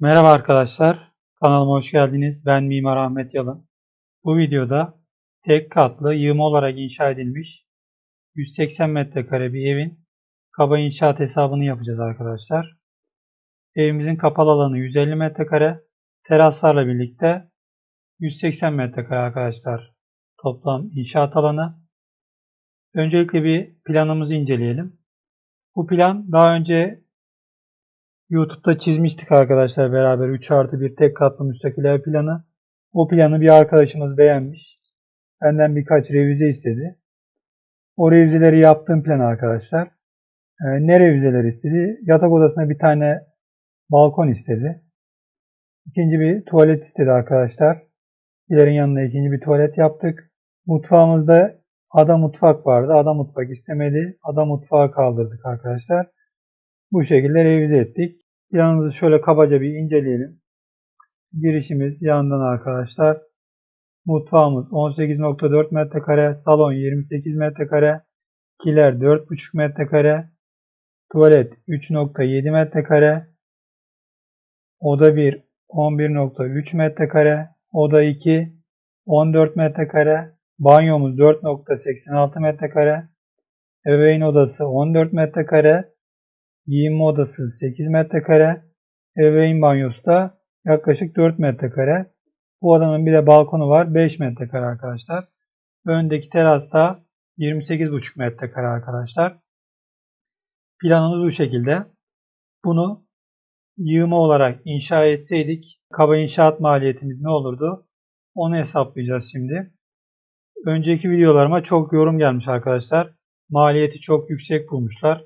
Merhaba arkadaşlar, kanalıma hoş geldiniz. Ben Mimar Ahmet Yalın. Bu videoda tek katlı yığma olarak inşa edilmiş 180 metrekare bir evin kaba inşaat hesabını yapacağız arkadaşlar. Evimizin kapalı alanı 150 metrekare, teraslarla birlikte 180 metrekare arkadaşlar toplam inşaat alanı. Öncelikle bir planımızı inceleyelim. Bu plan daha önce YouTube'da çizmiştik arkadaşlar beraber 3 artı 1 tek katlı müstakil ev planı. O planı bir arkadaşımız beğenmiş. Benden birkaç revize istedi. O revizeleri yaptığım plan arkadaşlar. Ee, ne revizeler istedi? Yatak odasına bir tane balkon istedi. İkinci bir tuvalet istedi arkadaşlar. İlerin yanına ikinci bir tuvalet yaptık. Mutfağımızda ada mutfak vardı. Ada mutfak istemedi. Ada mutfağı kaldırdık arkadaşlar. Bu şekilde revize ettik. Planımızı şöyle kabaca bir inceleyelim. Girişimiz yandan arkadaşlar. Mutfağımız 18.4 metrekare, salon 28 metrekare, kiler 4.5 metrekare, tuvalet 3.7 metrekare, oda 1 11.3 metrekare, oda 2 14 metrekare, banyomuz 4.86 metrekare, ebeveyn odası 14 metrekare, giyinme odası 8 metrekare, ebeveyn banyosu da yaklaşık 4 metrekare. Bu odanın bir de balkonu var 5 metrekare arkadaşlar. Öndeki terasta 28,5 metrekare arkadaşlar. Planımız bu şekilde. Bunu yığma olarak inşa etseydik kaba inşaat maliyetimiz ne olurdu? Onu hesaplayacağız şimdi. Önceki videolarıma çok yorum gelmiş arkadaşlar. Maliyeti çok yüksek bulmuşlar.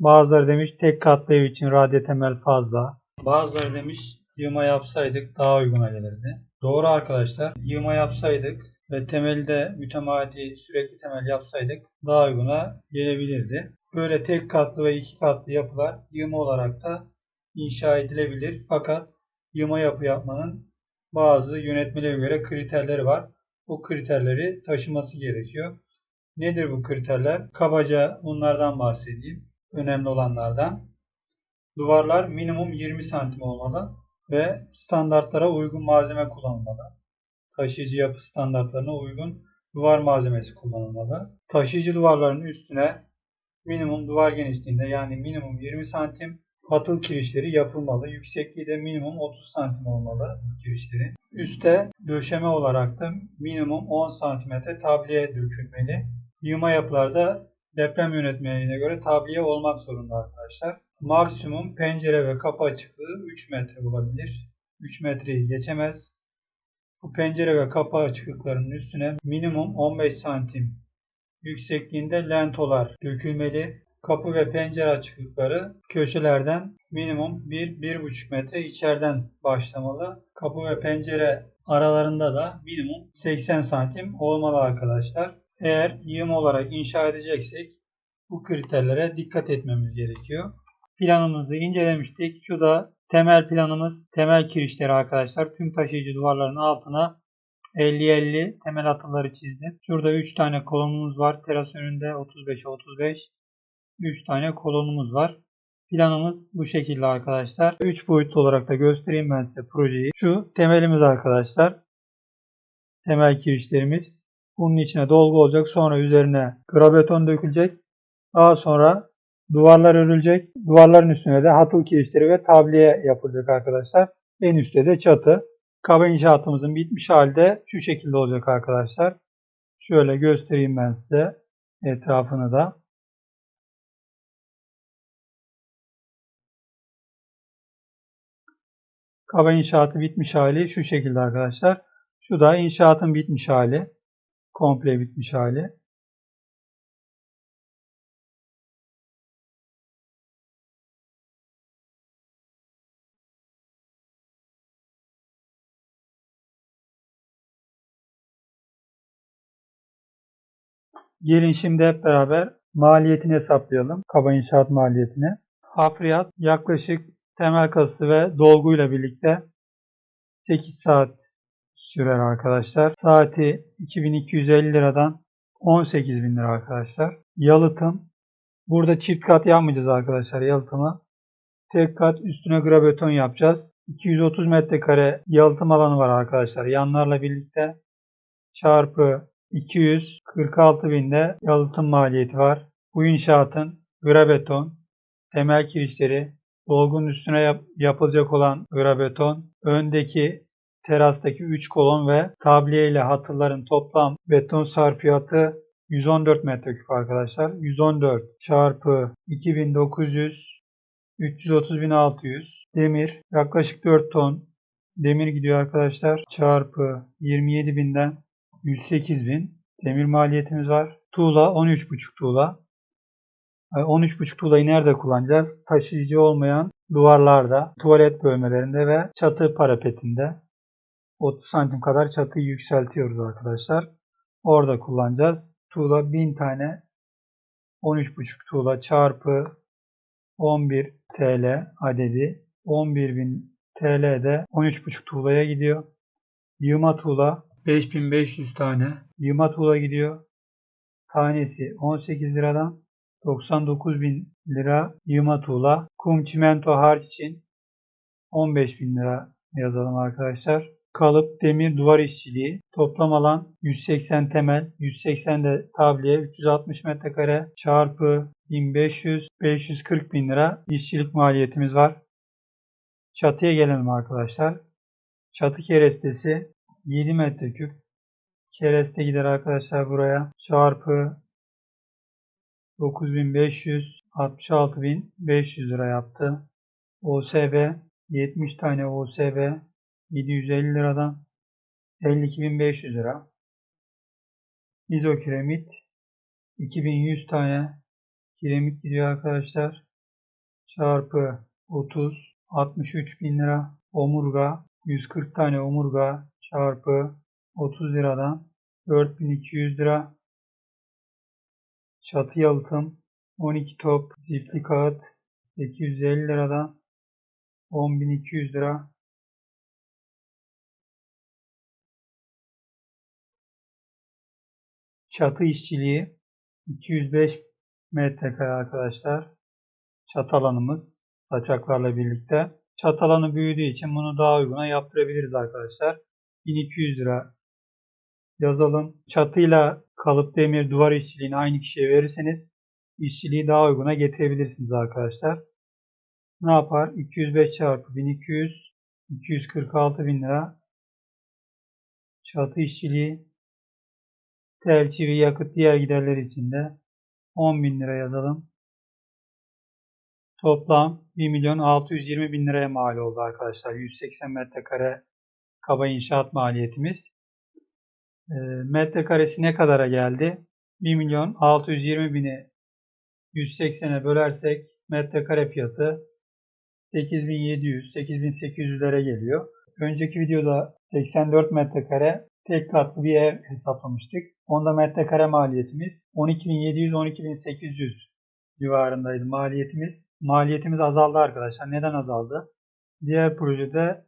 Bazıları demiş tek katlı ev için radyo temel fazla. Bazıları demiş yığma yapsaydık daha uyguna gelirdi. Doğru arkadaşlar. Yığma yapsaydık ve temeli de mütemadi sürekli temel yapsaydık daha uyguna gelebilirdi. Böyle tek katlı ve iki katlı yapılar yığma olarak da inşa edilebilir. Fakat yığma yapı yapmanın bazı yönetmeliğe göre kriterleri var. Bu kriterleri taşıması gerekiyor. Nedir bu kriterler? Kabaca bunlardan bahsedeyim. Önemli olanlardan. Duvarlar minimum 20 santim olmalı ve standartlara uygun malzeme kullanılmalı. Taşıyıcı yapı standartlarına uygun duvar malzemesi kullanılmalı. Taşıyıcı duvarların üstüne minimum duvar genişliğinde yani minimum 20 santim patıl kirişleri yapılmalı. Yüksekliği de minimum 30 santim olmalı bu kirişlerin. Üste döşeme olarak da minimum 10 santimetre tabliye dökülmeli. Yığma yapılarda deprem yönetmeliğine göre tabliye olmak zorunda arkadaşlar. Maksimum pencere ve kapı açıklığı 3 metre olabilir. 3 metreyi geçemez. Bu pencere ve kapı açıklıklarının üstüne minimum 15 santim yüksekliğinde lentolar dökülmeli. Kapı ve pencere açıklıkları köşelerden minimum 1-1,5 metre içeriden başlamalı. Kapı ve pencere aralarında da minimum 80 santim olmalı arkadaşlar. Eğer yığım olarak inşa edeceksek bu kriterlere dikkat etmemiz gerekiyor. Planımızı incelemiştik. Şu da temel planımız. Temel kirişleri arkadaşlar. Tüm taşıyıcı duvarların altına 50-50 temel atıları çizdim. Şurada 3 tane kolonumuz var. Teras önünde 35'e 35. 3 tane kolonumuz var. Planımız bu şekilde arkadaşlar. 3 boyutlu olarak da göstereyim ben size projeyi. Şu temelimiz arkadaşlar. Temel kirişlerimiz. Bunun içine dolgu olacak. Sonra üzerine grabeton dökülecek. Daha sonra duvarlar örülecek. Duvarların üstüne de hatıl kirişleri ve tabliye yapılacak arkadaşlar. En üstte de çatı. Kaba inşaatımızın bitmiş halde şu şekilde olacak arkadaşlar. Şöyle göstereyim ben size etrafını da. Kaba inşaatı bitmiş hali şu şekilde arkadaşlar. Şu da inşaatın bitmiş hali. Komple bitmiş hali. Gelin şimdi hep beraber maliyetini hesaplayalım. Kaba inşaat maliyetini. Hafriyat yaklaşık temel kası ve dolguyla birlikte 8 saat sürer arkadaşlar. Saati 2250 liradan 18.000 lira arkadaşlar. Yalıtım. Burada çift kat yapmayacağız arkadaşlar yalıtımı. tek kat üstüne grabeton yapacağız. 230 metrekare yalıtım alanı var arkadaşlar. Yanlarla birlikte çarpı 246 binde yalıtım maliyeti var. Bu inşaatın grabeton, temel kirişleri, dolgun üstüne yap- yapılacak olan grabeton, öndeki terastaki 3 kolon ve tabliye ile hatırların toplam beton sarfiyatı 114 metreküp arkadaşlar. 114 çarpı 2900 330.600 demir yaklaşık 4 ton demir gidiyor arkadaşlar. Çarpı 27.000'den 108.000 demir maliyetimiz var. Tuğla 13.5 tuğla. Ay, 13.5 tuğlayı nerede kullanacağız? Taşıyıcı olmayan duvarlarda, tuvalet bölmelerinde ve çatı parapetinde 30 santim kadar çatıyı yükseltiyoruz arkadaşlar. Orada kullanacağız. Tuğla 1000 tane 13.5 tuğla çarpı 11 TL adedi 11.000 TL'de 13.5 tuğlaya gidiyor. Yığma tuğla 5500 tane yığma tuğla gidiyor. Tanesi 18 liradan 99.000 lira yığma tuğla. Kum çimento harç için 15.000 lira yazalım arkadaşlar. Kalıp demir duvar işçiliği toplam alan 180 temel 180 de tabliye 360 metrekare çarpı 1500 540 bin lira işçilik maliyetimiz var. Çatıya gelelim arkadaşlar. Çatı kerestesi 7 metreküp kereste gider arkadaşlar buraya çarpı 9500 66500 lira yaptı. OSB 70 tane OSB 750 liradan 52.500 lira. İzokiremit 2100 tane kiremit gidiyor arkadaşlar. Çarpı 30 63 bin lira. Omurga 140 tane omurga çarpı 30 liradan 4200 lira. Çatı yalıtım 12 top zipli kağıt 850 liradan 10.200 lira. Çatı işçiliği 205 metrekare arkadaşlar. Çatı alanımız saçaklarla birlikte. Çatı alanı büyüdüğü için bunu daha uyguna yaptırabiliriz arkadaşlar. 1200 lira yazalım. Çatıyla kalıp demir duvar işçiliğini aynı kişiye verirseniz işçiliği daha uyguna getirebilirsiniz arkadaşlar. Ne yapar? 205 çarpı 1200 246 bin lira çatı işçiliği tel, çivi, yakıt, diğer giderler için de 10 bin lira yazalım. Toplam 1 milyon 620 bin liraya mal oldu arkadaşlar. 180 metrekare kaba inşaat maliyetimiz. E, metrekaresi ne kadara geldi? 1 milyon 620 bini 180'e bölersek metrekare fiyatı 8700 8800'lere geliyor. Önceki videoda 84 metrekare tek katlı bir ev hesaplamıştık. Onda metrekare maliyetimiz 12.700 12.800 civarındaydı maliyetimiz. Maliyetimiz azaldı arkadaşlar. Neden azaldı? Diğer projede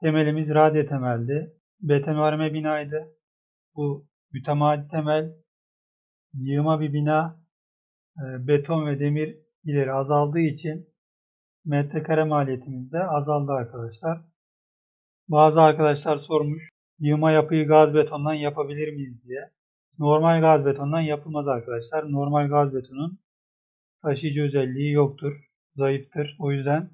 temelimiz radya temeldi. Betonarme binaydı. Bu mütemadi temel yığma bir bina e, beton ve demir ileri azaldığı için metrekare maliyetimiz de azaldı arkadaşlar. Bazı arkadaşlar sormuş yığma yapıyı gaz betondan yapabilir miyiz diye. Normal gaz betondan yapılmaz arkadaşlar. Normal gaz betonun taşıyıcı özelliği yoktur. Zayıftır. O yüzden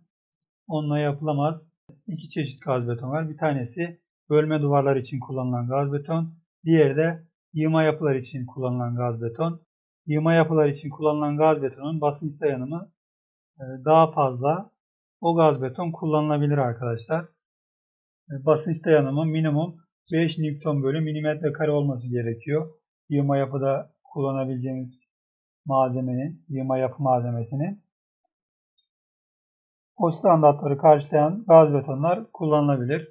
onunla yapılamaz. İki çeşit gaz beton var. Bir tanesi bölme duvarlar için kullanılan gaz beton. Diğeri de yığma yapılar için kullanılan gaz beton. Yığma yapılar için kullanılan gaz betonun basınç dayanımı e, daha fazla. O gaz beton kullanılabilir arkadaşlar. E, Basınç dayanımı minimum 5 Newton bölü milimetre kare olması gerekiyor. Yığma yapıda kullanabileceğimiz malzemenin, yığma yapı malzemesinin. O standartları karşılayan gaz betonlar kullanılabilir.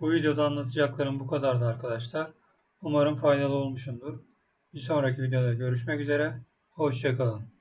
Bu videoda anlatacaklarım bu kadardı arkadaşlar. Umarım faydalı olmuşumdur. Bir sonraki videoda görüşmek üzere. Hoşçakalın.